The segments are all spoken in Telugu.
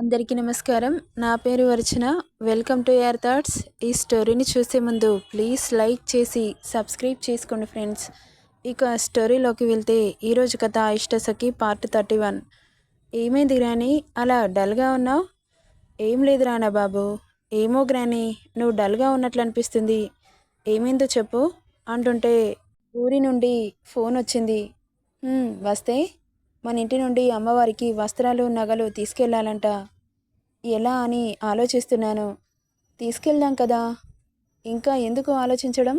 అందరికీ నమస్కారం. నా పేరు Archana. Welcome to your thoughts. ఈ స్టోరీని చూసే ముందు ప్లీజ్ లైక్ చేసి సబ్స్క్రైబ్ చేసుకోండి ఫ్రెండ్స్. ఇక స్టోరీలోకి వెళ్తే ఈరోజు కథ ఇష్టసఖి పార్ట్ థర్టీ వన్. ఏమైంది గ్రాని అలా డల్గా ఉన్నావు? ఏం లేదు రానా బాబు. ఏమో గ్రాని నువ్వు డల్గా ఉన్నట్లు అనిపిస్తుంది. ఏమైందో చెప్పు. అంటుంటే ఊరి నుండి ఫోన్ వచ్చింది. వస్తే? మన ఇంటి నుండి అమ్మవారికి వస్త్రాలు నగలు తీసుకెళ్ళాలంట. ఎలా అని ఆలోచిస్తున్నాను. తీసుకెళ్దాం కదా. ఇంకా ఎందుకు ఆలోచించడం?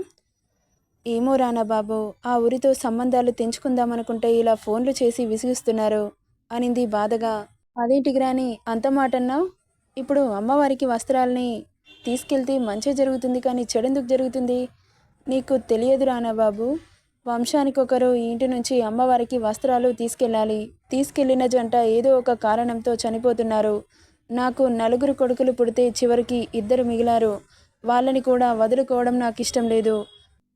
ఏమో రానా బాబు ఆ ఊరితో సంబంధాలు తెంచుకుందామనుకుంటే ఇలా ఫోన్లు చేసి విసిగిస్తున్నారు అనింది బాధగా. అదేంటి గ్రాని అంత మాట అన్నావు ఇప్పుడు అమ్మవారికి వస్త్రాలని తీసుకెళ్తే మంచి జరుగుతుంది కానీ చెడెందుకు జరుగుతుంది? నీకు తెలియదు రానా బాబు. వంశానికి ఒకరు ఇంటి నుంచి అమ్మవారికి వస్త్రాలు తీసుకెళ్ళాలి. తీసుకెళ్ళిన జంట ఏదో ఒక కారణంతో చనిపోతున్నారు. నాకు నలుగురు కొడుకులు పుడితే చివరికి ఇద్దరు మిగిలారు. వాళ్ళని కూడా వదులుకోవడం నాకు ఇష్టం లేదు.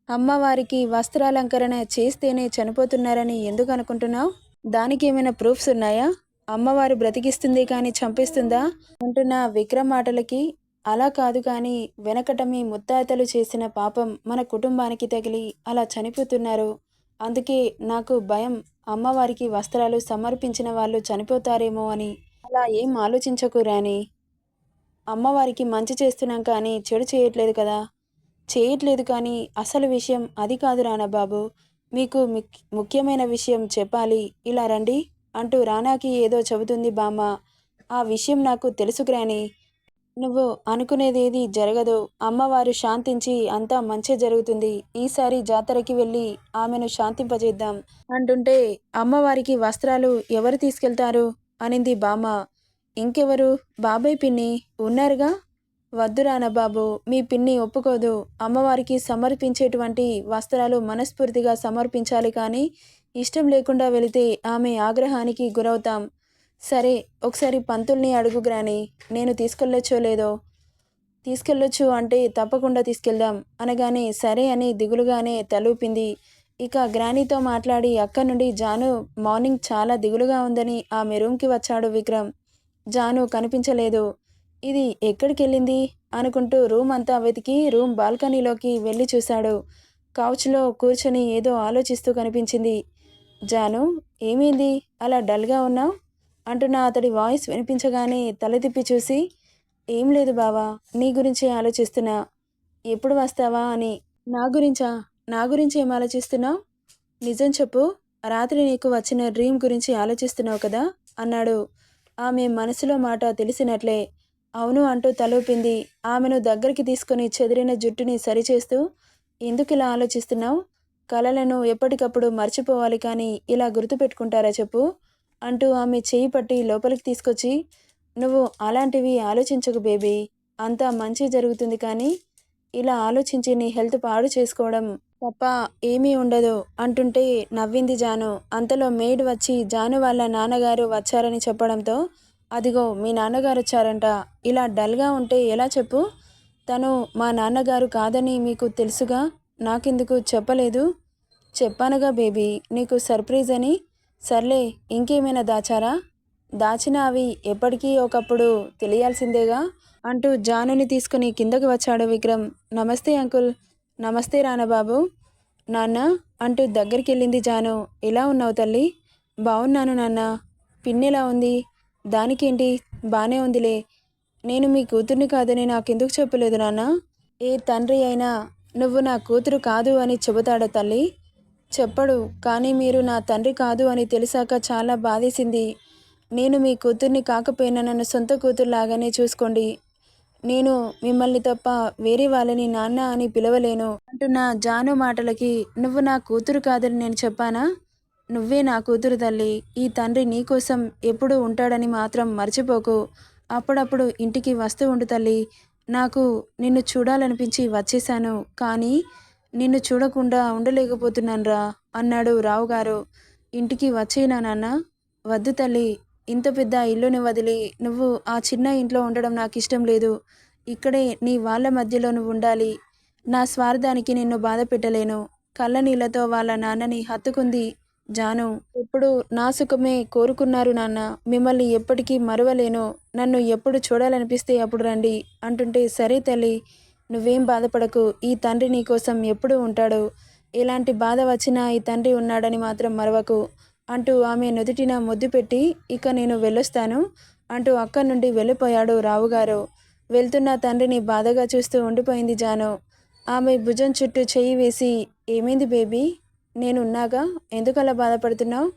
అమ్మవారికి వస్త్రాలంకరణ చేస్తేనే చనిపోతున్నారని ఎందుకు అనుకుంటున్నావు? దానికి ఏమైనా ప్రూఫ్స్ ఉన్నాయా? అమ్మవారు బ్రతికిస్తుంది కానీ చంపేస్తుందా? అంటున్న విక్రమ్ మాటలకి అలా కాదు కానీ వెనకట మీ ముత్తాతలు చేసిన పాపం మన కుటుంబానికి తగిలి అలా చనిపోతున్నారు. అందుకే నాకు భయం అమ్మవారికి వస్త్రాలు సమర్పించిన వాళ్ళు చనిపోతారేమో అని. అలా ఏం ఆలోచించకు రాని అమ్మవారికి మంచి చేస్తున్నాం కానీ చెడు చేయట్లేదు కదా. చేయట్లేదు కానీ అసలు విషయం అది కాదు రానా బాబు మీకు ముఖ్యమైన విషయం చెప్పాలి. ఇలా రండి అంటూ రానాకి ఏదో చెబుతుంది బామ్మ. ఆ విషయం నాకు తెలుసు గ్రాని నువ్వు అనుకునేదేది జరగదు. అమ్మవారు శాంతించి అంతా మంచి జరుగుతుంది. ఈసారి జాతరకి వెళ్ళి ఆమెను శాంతింపజేద్దాం. అంటుంటే అమ్మవారికి వస్త్రాలు ఎవరు తీసుకెళ్తారు? అనింది బామ్మ. ఇంకెవరు? బాబాయ్ పిన్ని ఉన్నారుగా? వద్దు రానా బాబు మీ పిన్ని ఒప్పుకోదు. అమ్మవారికి సమర్పించేటువంటి వస్త్రాలు మనస్ఫూర్తిగా సమర్పించాలి కానీ ఇష్టం లేకుండా వెళితే ఆమె ఆగ్రహానికి గురవుతాం. సరే ఒకసారి పంతుల్ని అడుగు గ్రాని నేను తీసుకెళ్ళొచ్చో లేదో? తీసుకెళ్ళొచ్చు అంటే తప్పకుండా తీసుకెళ్దాం అనగానే సరే అని దిగులుగానే తలూపింది. ఇక గ్రానీతో మాట్లాడి అక్కడి నుండి జాను మార్నింగ్ చాలా దిగులుగా ఉందని ఆమె రూమ్కి వచ్చాడు విక్రమ్. జాను కనిపించలేదు. ఇది ఎక్కడికి వెళ్ళింది అనుకుంటూ రూమ్ అంతా వెతికి రూమ్ బాల్కనీలోకి వెళ్ళి చూశాడు. కౌచ్లో కూర్చొని ఏదో ఆలోచిస్తూ కనిపించింది. జాను ఏమైంది? అలా డల్గా ఉన్నావు? అంటున్న అతడి వాయిస్ వినిపించగానే తల తిప్పి చూసి ఏం లేదు బావా నీ గురించే ఆలోచిస్తున్నా. ఎప్పుడు వస్తావా అని. నా గురించా? నా గురించి ఏం ఆలోచిస్తున్నావు? నిజం చెప్పు. రాత్రి నీకు వచ్చిన డ్రీమ్ గురించి ఆలోచిస్తున్నావు కదా? అన్నాడు. ఆమె మనసులో మాట తెలిసినట్లే. అవును అంటూ తలూపింది ఆమెను దగ్గరికి తీసుకుని చెదిరిన జుట్టుని సరిచేస్తూ ఎందుకు ఇలా ఆలోచిస్తున్నావు? కలలను ఎప్పటికప్పుడు మర్చిపోవాలి కానీ ఇలా గుర్తుపెట్టుకుంటారా చెప్పు. అంటూ ఆమె చేయి పట్టి లోపలికి తీసుకొచ్చి నువ్వు అలాంటివి ఆలోచించకు బేబీ. అంతా మంచి జరుగుతుంది కానీ ఇలా ఆలోచించి నీ హెల్త్ పాడు చేసుకోవడం తప్ప ఏమీ ఉండదు అంటుంటే నవ్వింది జాను. అంతలో మేడ్ వచ్చి జాను వాళ్ళ నాన్నగారు వచ్చారని చెప్పడంతో అదిగో మీ నాన్నగారు వచ్చారంట. ఇలా డల్గా ఉంటే ఎలా చెప్పు? తను మా నాన్నగారు కాదని మీకు తెలుసుగా? నాకెందుకు చెప్పలేదు? చెప్పానుగా బేబీ. నీకు సర్ప్రైజ్ అని సర్లే ఇంకేమైనా దాచారా? దాచిన అవి ఎప్పటికీ ఒకప్పుడు తెలియాల్సిందేగా? అంటూ జానుని తీసుకుని కిందకు వచ్చాడు విక్రమ్. నమస్తే అంకుల్. నమస్తే రానబాబు. నాన్న అంటూ దగ్గరికి వెళ్ళింది జాను. ఎలా ఉన్నావు తల్లి? బాగున్నాను నాన్న. పిన్నెలా ఉంది? దానికేంటి? బానే ఉందిలే. నేను మీ కూతుర్ని కాదని నాకెందుకు చెప్పలేదు నాన్న? ఏ తండ్రి అయినా నువ్వు నా కూతురు కాదు అని చెబుతాడు తల్లి. చెప్పడు కానీ మీరు నా తండ్రి కాదు అని తెలిసాక చాలా బాధేసింది. నేను మీ కూతుర్ని కాకపోయినా నన్ను సొంత కూతురులాగానే చూసుకోండి. నేను మిమ్మల్ని తప్ప వేరే వాళ్ళని నాన్న అని పిలవలేను. అంటున్న జాను మాటలకి నువ్వు నా కూతురు కాదని నేను చెప్పానా? నువ్వే నా కూతురు తల్లి. ఈ తండ్రి నీకోసం ఎప్పుడూ ఉంటాడని మాత్రం మర్చిపోకు. అప్పుడప్పుడు ఇంటికి వస్తూ ఉండు తల్లి. నాకు నిన్ను చూడాలనిపించి వచ్చేసాను కానీ నిన్ను చూడకుండా ఉండలేకపోతున్నానురా అన్నాడు రావు గారు. ఇంటికి వచ్చేనా నాన్న? వద్దు తల్లి ఇంత పెద్ద ఇల్లుని వదిలి నువ్వు ఆ చిన్న ఇంట్లో ఉండడం నాకు ఇష్టం లేదు. ఇక్కడే నీ వాళ్ళ మధ్యలో నువ్వు ఉండాలి నా స్వార్థానికి నిన్ను బాధ పెట్టలేను. కళ్ళనీళ్ళతో వాళ్ళ నాన్నని హత్తుకుంది జాను. ఎప్పుడు నా సుఖమే కోరుకున్నారు నాన్న. మిమ్మల్ని ఎప్పటికీ మరవలేను. నన్ను ఎప్పుడు చూడాలనిపిస్తే అప్పుడు రండి అంటుంటే సరే తల్లి నువ్వేం బాధపడకు ఈ తండ్రి నీ కోసం ఎప్పుడూ ఉంటాడు. ఎలాంటి బాధ వచ్చినా ఈ తండ్రి ఉన్నాడని మాత్రం మరవకు. అంటూ ఆమె నుదుటిన ముద్దు పెట్టి ఇక నేను వెళ్ళొస్తాను అంటూ అక్కడి నుండి వెళ్ళిపోయాడు రావుగారు. వెళ్తున్న తండ్రిని బాధగా చూస్తూ ఉండిపోయింది జాను. ఆమె భుజం చుట్టూ చెయ్యి వేసి ఏమైంది బేబీ? నేనున్నాగా? ఎందుకలా బాధపడుతున్నావు?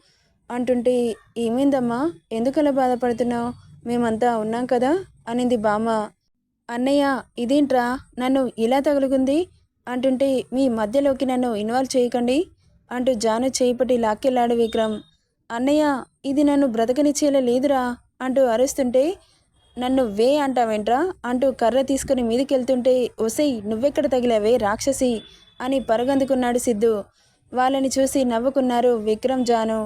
అంటుంటే ఏమైందమ్మా? ఎందుకలా బాధపడుతున్నావు? మేమంతా ఉన్నాం కదా? అనింది బామ్మ అన్నయ్య ఇదేంట్రా? నన్ను ఇలా తగులుకుంది? అంటుంటే మీ మధ్యలోకి నన్ను ఇన్వాల్వ్ చేయకండి అంటూ జాను చేపట్టి లాక్కెళ్ళాడు విక్రమ్. అన్నయ్య ఇది నన్ను బ్రతకనిచ్చేలా లేదురా అంటూ అరుస్తుంటే నన్ను వే అంటావేంట్రా అంటూ కర్ర తీసుకుని మీదికెళ్తుంటే ఒసై నువ్వెక్కడ తగిలావే రాక్షసి అని పరగందుకున్నాడు సిద్ధు. వాళ్ళని చూసి నవ్వుకున్నారు విక్రమ్ జాను.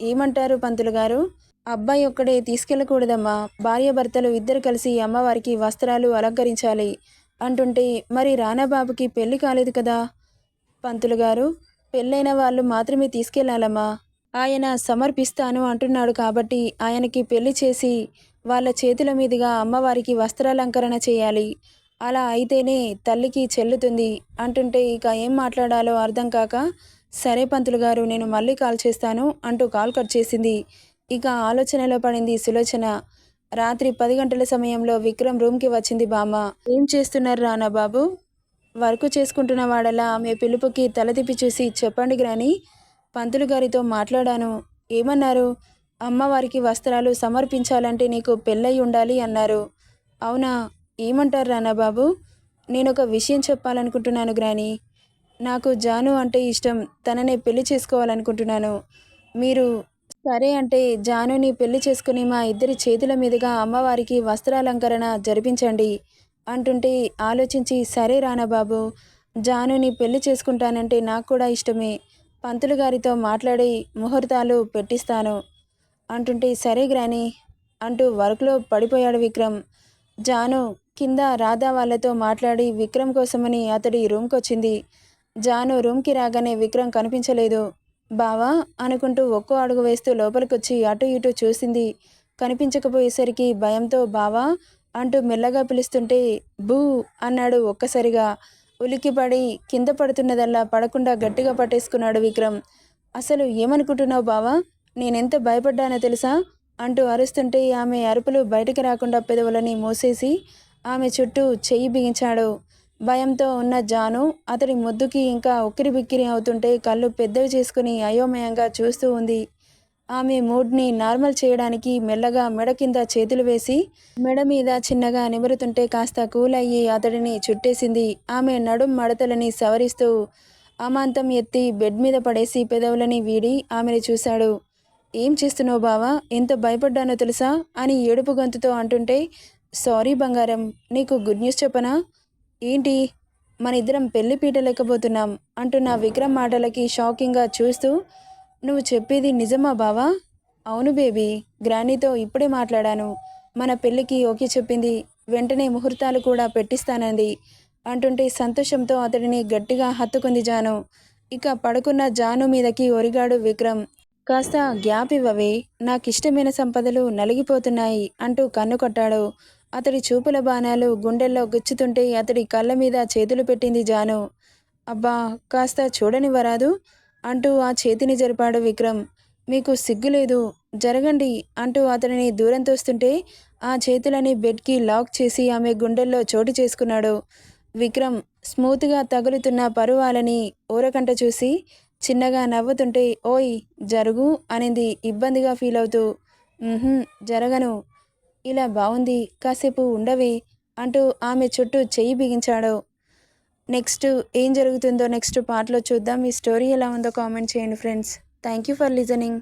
ఏమంటారు పంతులు గారు? అబ్బాయి ఒక్కడే తీసుకెళ్ళకూడదమ్మా. భార్యాభర్తలు ఇద్దరు కలిసి అమ్మవారికి వస్త్రాలు అలంకరించాలి. అంటుంటే మరి రానాబాబుకి పెళ్ళి కాలేదు కదా? పంతులు గారు పెళ్ళైన వాళ్ళు మాత్రమే తీసుకెళ్ళాలమ్మా. ఆయన సమర్పిస్తాను అంటున్నాడు కాబట్టి ఆయనకి పెళ్ళి చేసి వాళ్ళ చేతుల మీదుగా అమ్మవారికి వస్త్రాలంకరణ చేయాలి. అలా అయితేనే తల్లికి చెల్లుతుంది. అంటుంటే ఇక ఏం మాట్లాడాలో అర్థం కాక సరే పంతులు గారు నేను మళ్ళీ కాల్ చేస్తాను అంటూ కాల్ కట్ చేసింది. ఇక ఆలోచనలో పడింది సులోచన. రాత్రి పది గంటల సమయంలో విక్రమ్ రూమ్కి వచ్చింది బామ్మ. ఏం చేస్తున్నారు రానా బాబు? వర్క్ చేసుకుంటున్న వాడలా? ఆమె పిలుపుకి తల తిప్పి చూసి చెప్పండి గ్రాని. పంతులు గారితో మాట్లాడాను. ఏమన్నారు? అమ్మవారికి వస్త్రాలు సమర్పించాలంటే నీకు పెళ్ళై ఉండాలి అన్నారు. అవునా? ఏమంటారు రానా బాబు? నేను ఒక విషయం చెప్పాలనుకుంటున్నాను గ్రాని. నాకు జాను అంటే ఇష్టం. తననే పెళ్ళి చేసుకోవాలనుకుంటున్నాను. మీరు సరే అంటే జానుని పెళ్ళి చేసుకుని మా ఇద్దరి చేతుల మీదుగా అమ్మవారికి వస్త్రాలంకరణ జరిపించండి అంటుంటే ఆలోచించి సరే రానా బాబు జానుని పెళ్ళి చేసుకుంటానంటే నాకు కూడా ఇష్టమే. పంతులు గారితో మాట్లాడి ముహూర్తాలు పెట్టిస్తాను అంటుంటే సరే గ్రాని అంటూ వర్క్లో పడిపోయాడు విక్రమ్. జాను కింద రాధా వాళ్ళతో మాట్లాడి విక్రమ్ కోసమని అతడి రూమ్కి వచ్చింది జాను రూమ్కి రాగానే విక్రమ్ కనిపించలేదు. బావా అనుకుంటూ ఒక్కో అడుగు వేస్తూ లోపలికొచ్చి అటు ఇటు చూసింది. కనిపించకపోయేసరికి భయంతో బావా అంటూ మెల్లగా పిలుస్తుంటే బూ అన్నాడు ఒక్కసారిగా. ఉలిక్కిపడి కింద పడుతున్నదల్లా పడకుండా గట్టిగా పట్టేసుకున్నాడు విక్రమ్. అసలు ఏమనుకుంటున్నావు బావా? నేనెంత భయపడ్డానో తెలుసా? అంటూ అరుస్తుంటే ఆమె అరుపులు బయటికి రాకుండా పెదవులని మూసేసి ఆమె చుట్టూ చెయ్యి బిగించాడు. భయంతో ఉన్న జాను అతడి ముద్దుకి ఇంకా ఉక్కిరి బిక్కిరి అవుతుంటే కళ్ళు పెద్దవి చేసుకుని అయోమయంగా చూస్తూ ఉంది. ఆమె మూడ్ని నార్మల్ చేయడానికి మెల్లగా మెడ కింద చేతులు వేసి మెడ మీద చిన్నగా నిమురుతుంటే కాస్త కూల్ అయ్యి అతడిని చుట్టేసింది. ఆమె నడుం మడతలని సవరిస్తూ అమాంతం ఎత్తి బెడ్ మీద పడేసి పెదవులని వీడి ఆమెను చూశాడు. ఏం చేస్తున్నావు బావా? ఎంత భయపడ్డానో తెలుసా? అని ఏడుపు గొంతుతో అంటుంటే సారీ బంగారం నీకు గుడ్ న్యూస్ చెప్పనా? ఏంటి? మన ఇద్దరం పెళ్ళి పీట లేకపోతున్నాం అంటున్న విక్రమ్ మాటలకి షాకింగ్గా చూస్తూ నువ్వు చెప్పేది నిజమా బావా? అవును బేబీ గ్రానీతో ఇప్పుడే మాట్లాడాను. మన పెళ్ళికి ఓకే చెప్పింది. వెంటనే ముహూర్తాలు కూడా పెట్టిస్తానంది. అంటుంటే సంతోషంతో అతడిని గట్టిగా హత్తుకుంది జాను. ఇక పడుకున్న జాను మీదకి ఒరిగాడు విక్రమ్. కాస్త గ్యాప్ ఇవ్వవే. నాకిష్టమైన సంపదలు నలిగిపోతున్నాయి అంటూ కన్ను కొట్టాడు. అతడి చూపుల బాణాలు గుండెల్లో గుచ్చుతుంటే అతడి కళ్ళ మీద చేతులు పెట్టింది జాను. అబ్బా కాస్త చూడనివ్వరాదు? అంటూ ఆ చేతిని జరిపాడు విక్రమ్. మీకు సిగ్గులేదు జరగండి అంటూ అతనిని దూరం తోస్తుంటే ఆ చేతులని బెడ్కి లాక్ చేసి ఆమె గుండెల్లో చోటు చేసుకున్నాడు. విక్రమ్ స్మూత్గా తగులుతున్న పరువాలని ఊరకంట చూసి చిన్నగా నవ్వుతుంటే ఓయ్ జరుగు అనింది ఇబ్బందిగా ఫీల్ అవుతూ జరగను. ఇలా బాగుంది కాసేపు ఉండవే అంటూ ఆమె చుట్టూ చెయ్యి బిగించాడు. నెక్స్ట్ ఏం జరుగుతుందో నెక్స్ట్ పార్ట్లో చూద్దాం. ఈ స్టోరీ ఎలా ఉందో కామెంట్ చేయండి friends. Thank you for listening.